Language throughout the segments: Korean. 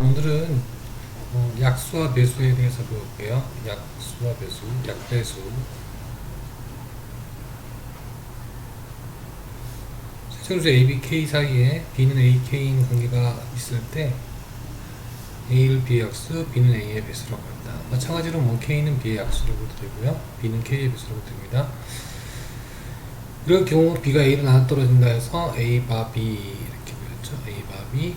오늘은 어, 약수와 배수에 대해서 배울게요. 약수와 배수, 약배수. 세정수 A, B, K 사이에 B는 A, K인 관계가 있을 때 A를 B의 약수, B는 A의 배수라고 합니다. 마찬가지로 뭐 K는 B의 약수라고도 되고요. B는 K의 배수라고 됩니다. 이런 경우 B가 A로 나눠 떨어진다 해서 A 바 B 이렇게 보였죠. A 바 B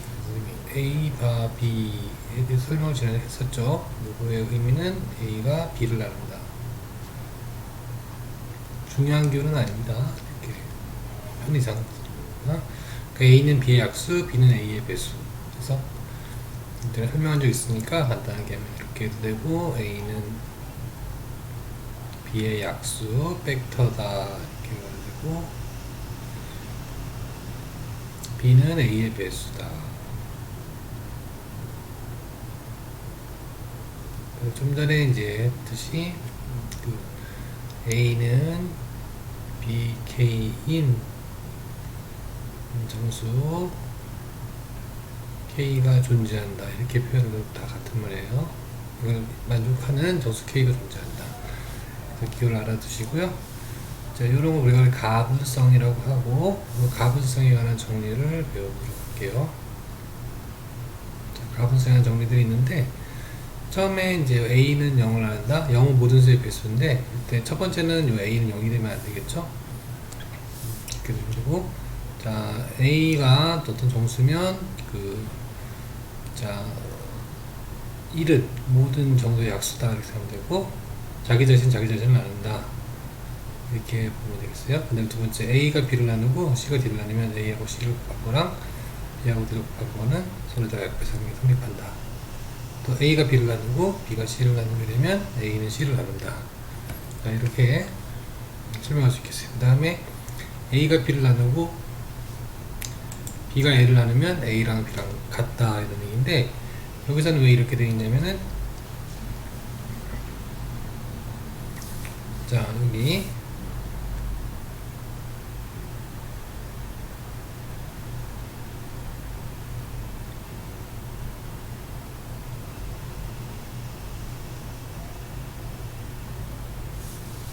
A 바 B에 대해 설명을 전에 했었죠. 요거의 의미는 A가 B를 나눈다. 중요한 교는 아닙니다. 이렇게 편의상 그러니까 A는 B의 약수, B는 A의 배수. 그래서 이전에 설명한 적 있으니까 간단하게 하면 이렇게 해도 되고 A는 B의 약수, 벡터다 이렇게 되고 B는 A의 배수다. 그리고 좀 전에 이제 했듯이 그 A는 BK인 정수 K가 존재한다 이렇게 표현해도 다 같은 말이에요. 이걸 만족하는 정수 K가 존재한다. 기호를 알아두시고요. 자, 이런 거 우리가 가분성이라고 하고 그 가분성에 관한 정리를 배워보도록 할게요. 자, 가분성에 관한 정리들이 있는데 처음에 이제 A는 0을 나눈다. 0은 모든 수의 배수인데 이때 첫 번째는 요 A는 0이 되면 안 되겠죠? 되고 자 A가 어떤 정수면 그 자, 1은 모든 정도의 약수다 이렇게 생각하면 되고 자기 자신 자기 자신을 나눈다 이렇게 보면 되겠어요. 그 다음 두 번째 A가 B를 나누고 C가 D를 나누면 A하고 C를 곱하거나 B하고 D를 곱하거나 서로 다 약배상이 성립한다. 또 A가 B를 나누고 B가 C를 나누게 되면 A는 C를 나눈다. 자, 이렇게 설명할 수 있겠어요. 그 다음에 A가 B를 나누고 B가 A를 나누면 A랑 B랑 같다 이런 얘기인데 여기서는 왜 이렇게 되어 있냐면은 자 여기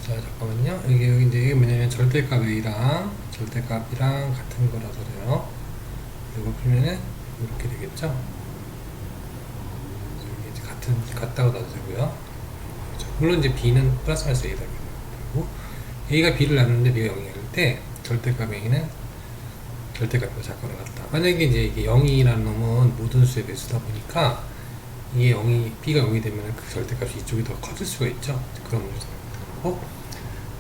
자 잠깐만요 이게 여기 이제 이게 뭐냐면 절대값 A랑 절대값이랑 같은 거라서 그래요. 이거 풀면은 이렇게 되겠죠? 여기 이제 같은 같다고 놔두고요. 자, 물론 이제 B는 플러스 마이너스 A다 되고 A가 B를 나누는데 B가 0이 때 절대값 A는 절대값과 작가로 같다. 만약에 이제 이게 0이라는 놈은 모든 수의 배수다 보니까 이게 0이 B가 0이 되면 그 절대값이 이쪽이 더 커질 수가 있죠. 그런 문제가 되고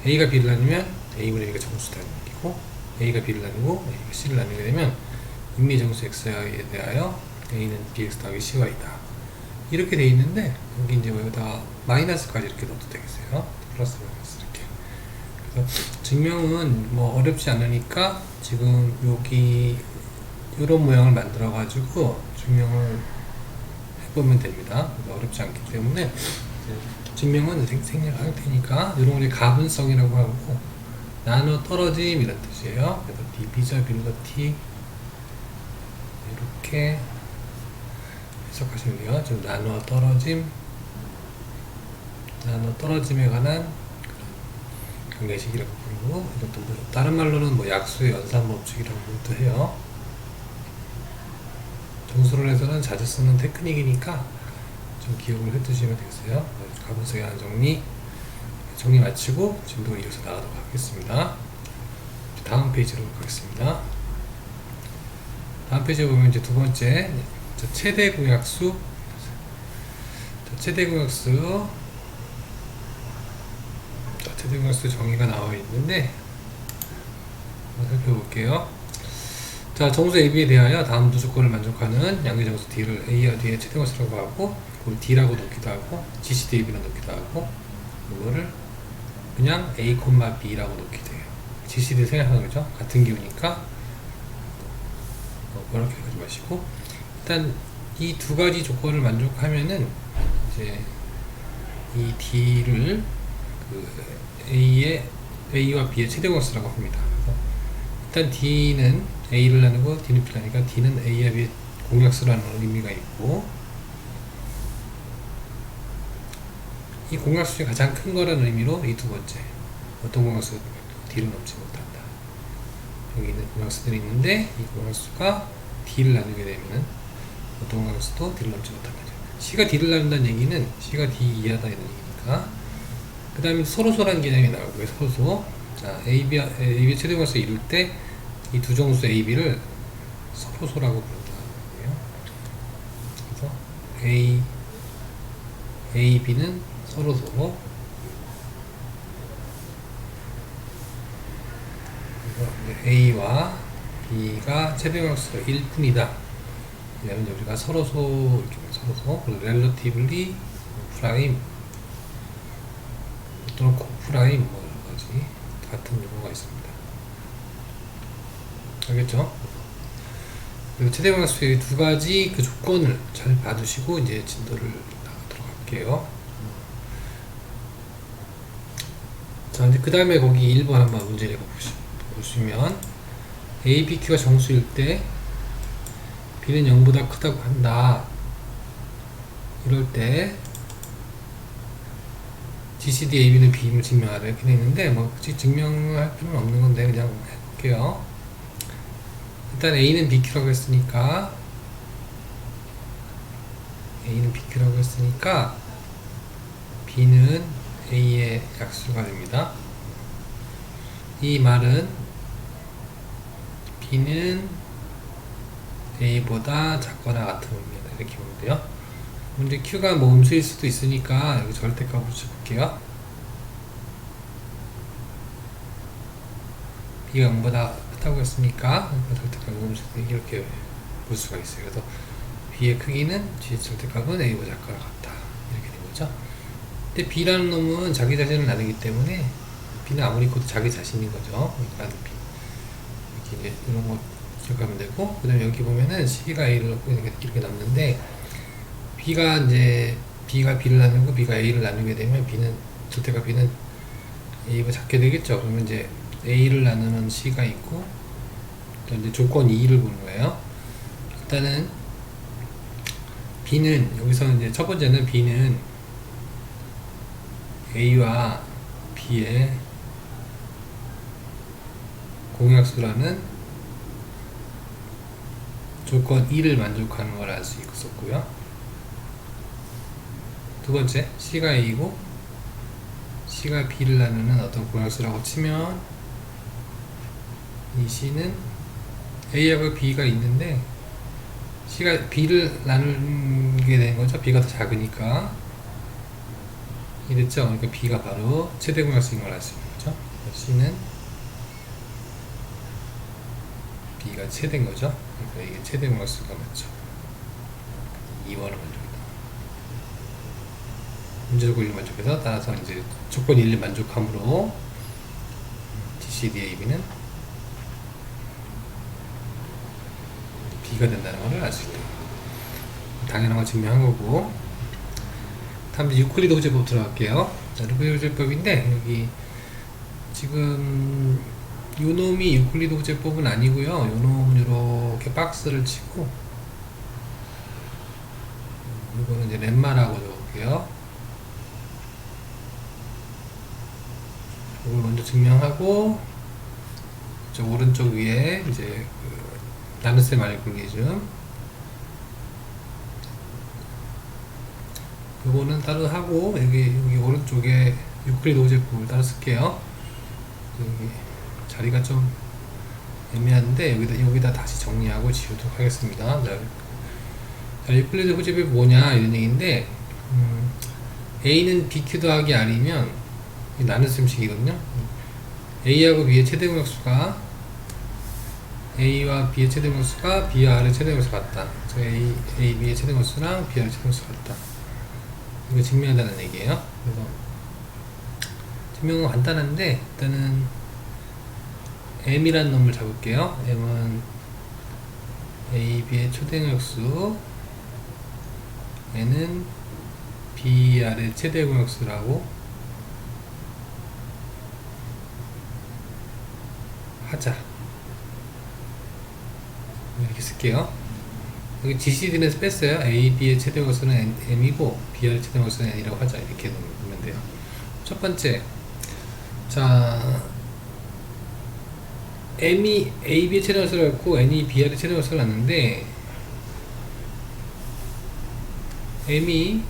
A가 B를 나누면 A분의 A가 정수다는 얘기고 A가 B를 나누고 A가 C를 나누게 되면 인미정수 X에 대하여 A는 BX 더하기 CY다. 이렇게 돼 있는데 여기 이제 여기다 마이너스까지 이렇게 넣어도 되겠어요? 플러스 마이너스 이렇게. 그래서 증명은 뭐 어렵지 않으니까 지금 여기 이런 모양을 만들어 가지고 증명을 해보면 됩니다. 어렵지 않기 때문에 증명은 생- 생략할 테니까 이런 걸 가분성이라고 하고 나눠 떨어짐 이런 뜻이에요. 그래서 비누가 T 이렇게 해석하시면 돼요. 지금 나눠 떨어짐 나눠 떨어짐에 관한 그런 관계식이라고 부르고 이것도 뭐 다른 말로는 뭐 약수의 연산 법칙이라고 부르기도 해요. 정수론에서는 자주 쓰는 테크닉이니까 좀 기억을 해두시면 되겠어요. 네, 가분성의 한 정리 정리 마치고 진도 이어서 나가도록 하겠습니다. 다음 페이지로 가겠습니다. 다음 페이지에 보면 이제 두 번째 자, 최대 공약수 자, 최대 공약수 자, 최대 공약수 정의가 나와 있는데 살펴볼게요. 자, 정수 AB에 대하여 다음 두 조건을 만족하는 양의 정수 D를 A와 D의 최대 공수라고 하고, 그걸 D라고 놓기도 하고, GCD AB라고 놓기도 하고, 이거를 그냥 A, B라고 놓기도 해요. GCD 생각하는 거죠. 같은 기호니까, 어, 그렇게 하지 마시고, 일단 이 두 가지 조건을 만족하면은, 이제 이 D를 그 A의, A와 B의 최대 공수라고 합니다. 일단 D는 A를 나누고 D는 B를 나니까 D는 A와 B의 공약수라는 의미가 있고 이 중에 가장 큰 거라는 의미로 이 두 번째 어떤 공약수 D를 넘지 못한다. 여기 있는 공약수들이 있는데 이 공약수가 D를 나누게 되면은 어떤 공약수도 D를 넘지 못한다. C가 D를 나눈다는 얘기는 C가 D 이하다 이런 얘기니까 그 다음에 서로소라는 개념이 나오고요. 서로소 자 AB, AB 최대 공약수 이룰 때 이 두 정수 AB를 서로소라고 부른다고요. 그래서 A A, B는 그래서 이제 A와 B가 최대값수가 1뿐이다. 이러면 이제 우리가 서로소 이렇게 서로소 그리고 relatively 프라임 또는 코프라임 뭐 여러 가지 같은 용어가 있습니다. 알겠죠? 그리고 최대방수의 두 가지 그 조건을 잘 봐두시고 이제 진도를 나가도록 할게요. 자, 이제 그 다음에 거기 1번 한번 문제 내가 보시, 보시면 A, B, Q가 정수일 때 B는 0보다 크다고 한다. 이럴 때 GCD AB는 B임을 증명하라 이렇게 돼 있는데 뭐 증명할 필요는 없는 건데 그냥 해볼게요. 일단 A는 BQ라고 했으니까 A는 BQ라고 했으니까 B는 A의 약수가 됩니다. 이 말은 B는 A보다 작거나 의미다 이렇게 보면 돼요. 문제 Q가 뭐 음수일 수도 있으니까 여기 절대값으로 쳐볼게요. B가 0보다 크다고 했으니까 절대값 음수 이렇게 볼 수가 있어요. 그래서 B의 크기는 G 절대값은 A보다 작거나 같다 이렇게 된 거죠. 근데 B라는 놈은 자기 자신을 나누기 때문에 B는 아무리 커도 자기 자신인 거죠. 그러니까 B 이렇게 이제 이런 거 기억하면 되고 그 다음에 여기 보면은 C가 A를 넣고 이렇게, 이렇게 남는데 B가 이제 B가 B를 나누고 B가 A를 나누게 되면 B는 절대값 B는 A가 작게 되겠죠. 그러면 이제 A를 나누는 C가 있고 또 이제 조건 2를 보는 거예요. 일단은 B는 여기서 이제 첫 번째는 B는 A와 B의 공약수라는 조건 2를 만족하는 걸 알 수 있었고요. 두 번째, C가 A이고 C가 B를 나누는 어떤 공약수라고 치면 이 C는 A하고 B가 있는데 C가 B를 나누게 된 거죠. B가 더 작으니까 이랬죠. 그러니까 B가 바로 최대 공약수인 걸 알 수 있는 거죠. C는 B가 최대인 거죠. 그러니까 이게 최대 공약수가 맞죠. 2번을 만족이다. 문제 조건 1을 만족해서 따라서 이제 조건 1을 만족함으로 GCD AB는 B가 된다는 것을 알 수 있다. 당연한 거 증명한 거고 다음 유클리드 호재법 들어갈게요. 자, 유클리드 호재법인데 여기 지금 요 놈이 유클리드 호재법은 아니고요. 요 놈은 이렇게 박스를 치고 이거는 이제 렘마라고 적을게요. 이걸 먼저 증명하고 저 오른쪽 위에 이제 그 나눗셈 알고리즘 요거는 따로 하고 여기 여기 오른쪽에 유클리드 호재법을 따로 쓸게요. 여기 자리가 좀 애매한데 여기다 여기다 다시 정리하고 지우도록 하겠습니다. 자, 자 유클리드 호재법이 뭐냐 이런 얘기인데 음, A는 BQ 더하기 이 나눗셈식이거든요. A하고 B의 최대 공약수가 A와 B의 최대 공수가 B와 R의 최대 공수 같다. 저 A, A, B의 최대 공수랑 B, R의 최대 공수 같다. 이거 증명한다는 얘기예요. 그래서 증명은 간단한데 일단은 M이라는 놈을 잡을게요. M은 A, B의 공약수 N은 B, R의 최대 공약수라고 하자. 이렇게 쓸게요. 여기 GCD는 뺐어요. A, B의 최대 공수는 M이고 B, R의 최대 공수는 N이라고 하자. 이렇게 놓으면 돼요. 첫 번째, 자, M이 A, B의 최대 함수를 갖고 N이 B의 최대 함수를 낳는데 M이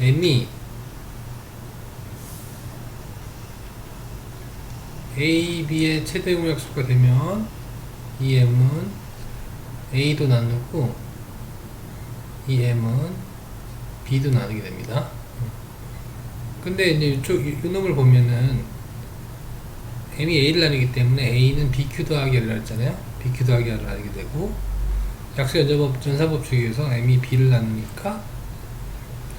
M이 A, B의 최대 공약수가 되면 이 M은 A도 나누고 이 M은 B도 나누게 됩니다. 근데 이제 이쪽 이, 이 놈을 보면은 M이 A를 나누기 때문에 A는 BQ 더하기 R을 했잖아요. BQ 더하기 R을 나누게 되고 약수 연자법 전사법칙에서 M이 B를 나누니까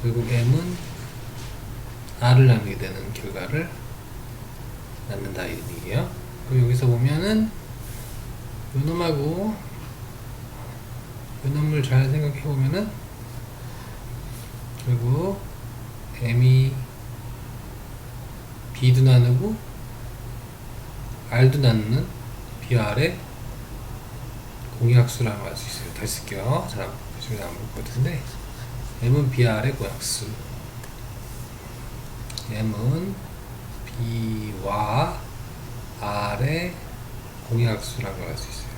결국 M은 R을 나누게 되는 결과를 낳는다 이런 얘기예요. 그리고 여기서 보면은 요 놈하고 요 놈을 잘 생각해 보면은 결국 M이 B도 나누고 R도 나누는 BR의 공약수라고 할수 있어요. 다시 쓸게요. 잘 보시면 안 볼 것 같은데 M은 BR의 공약수 M은 B와 R의 공약수라고 할수 있어요.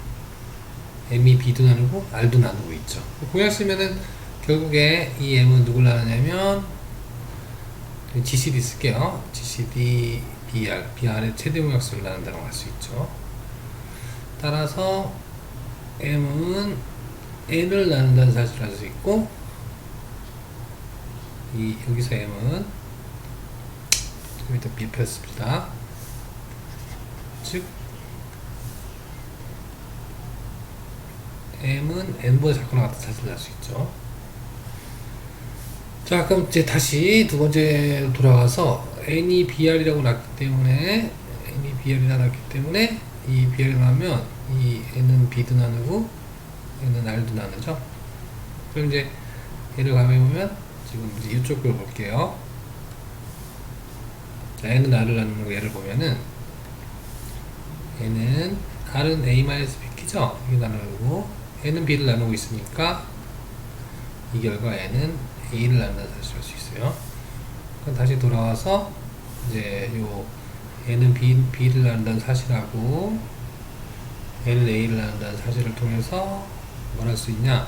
M이 B도 나누고 R도 나누고 있죠. 공약수면은 결국에 이 M은 누굴 나누냐면 GCD 쓸게요. GCD BR, BR의 최대 공약수를 나눈다고 할 수 있죠. 따라서 M은 N을 나눈다는 사실을 알 수 있고 이 여기서 M은 좀 이따 비폈습니다. 즉 M은 N보다 작거나 같은 사실을 알 수 있죠. 자, 그럼 이제 다시 두 번째 돌아가서 n이 br이라고 났기 때문에 n이 br이 나왔기 때문에 이 br이 나면 이 n은 b도 나누고 n은 r도 나누죠. 그럼 이제 얘를 가면 보면 지금 이제 이쪽 걸 볼게요. 자, n은 r을 나누는 거 얘를 보면은 n은 r은 a-b 키죠? 이게 나누고 n은 b를 나누고 있으니까 이 결과 n은 a를 낳는다는 사실을 알수 있어요. 그럼 다시 돌아와서 이제 요 n은 b, b를 낳는다는 사실하고 n은 a를 낳는다는 사실을 통해서 뭘 할 수 있냐?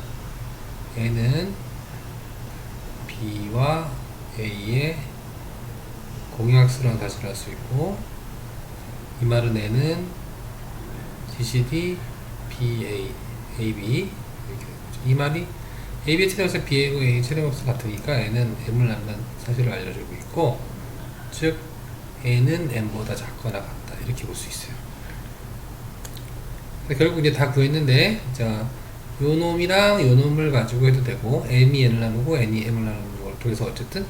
n은 b와 a의 공약수라는 사실을 알수 있고 이 말은 n은 GCD BA AB 이렇게 되는 거죠. 이 말이 AB의 최대값은 B하고 A 최대값이 같으니까 N은 M을 낳는 사실을 알려주고 있고 즉 N은 M보다 작거나 같다 이렇게 볼 수 있어요 결국 이제 다 구했는데 자 요놈이랑 요놈을 가지고 해도 되고 M이 N을 나누고 N이 M을 나누는 걸 통해서 어쨌든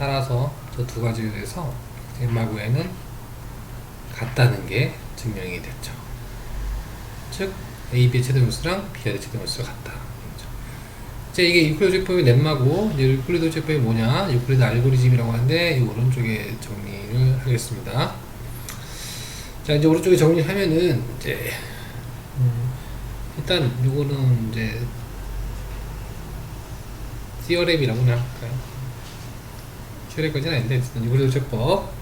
따라서 저 두 가지에 대해서 N은 같다는 게 증명이 됐죠 즉 AB의 최대값수랑 B의 최대값수가 같다 자, 이게 유클리드 렘마고, 이제 유클리드 조법이 뭐냐? 유클리드 알고리즘이라고 하는데, 이 오른쪽에 정리를 하겠습니다. 자, 이제 오른쪽에 정리하면은, 이제, 음, 일단, 요거는 이제, 티어랩이라고 그냥 할까요? 티어랩까지는 아닌데, 일단 유클리드 조법.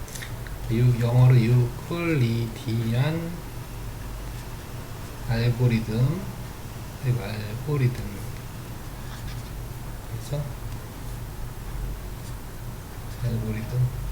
유, 영어로 유클리디안 알고리즘, 알고리즘. 그래서 알고리즘